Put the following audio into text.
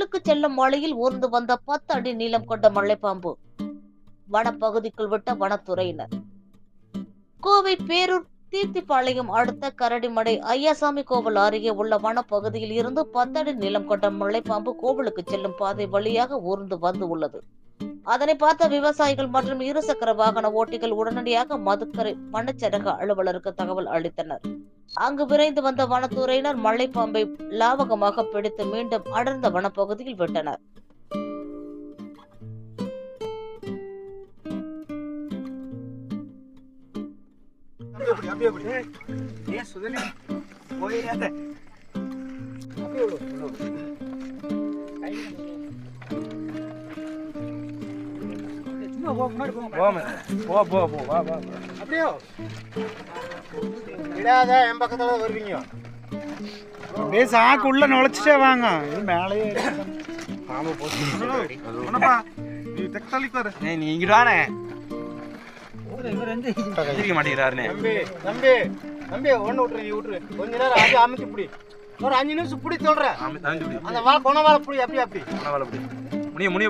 கடலுக்கு செல்லும் மழையில் ஊர்ந்து வந்த பத்து அடி நீளம் கொண்ட மழைப்பாம்பு வனப்பகுதிக்குள் விட்ட வனத்துறையினர். கோவை பேரூர் தீர்த்திப்பாளையம் அடுத்த கரடிமடை ஐயாசாமி கோவில் அருகே உள்ள வனப்பகுதியில் இருந்து பத்தடி நீளம் கொண்ட முளைப்பாம்பு கோவிலுக்கு செல்லும் பாதை வழியாக ஊர்ந்து வந்து உள்ளது. அதனை பார்த்த விவசாயிகள் மற்றும் இருசக்கர வாகன ஓட்டிகள் உடனடியாக மதுக்கரை வனச்சரக அலுவலருக்கு தகவல் அளித்தனர். அங்கு விரைந்து வந்த வனத்துறையினர் மலைப்பாம்பை லாவகமாக பிடித்து மீண்டும் அடர்ந்த வனப்பகுதியில் விட்டனர் போ, போ. போ, போ, போ, வா, வா, வா. அப்படியே விடாத என் பக்கத்துல வருவீங்க. அப்படியே சாக்கு உள்ள நுழைச்சிட்டே வாங்க. இது மேலேயே பாம்பு போச்சு. நீ தெக்தாலிக்கு நீ நீ இங்கிட்டு வானே எந்திரிக்க மாட்டேங்கிறாருனே. தம்பி தம்பி தம்பி ஒண்ணு விட்டுரு நீ விட்டுரு. கொஞ்ச நேரம் அது அமைச்சு பிடி. ஒரு அஞ்சு நிமிஷம் பிடி சொல்றேன். அந்த வா கொண வாழை பிடி அப்படி அப்படி. முனிய முனிய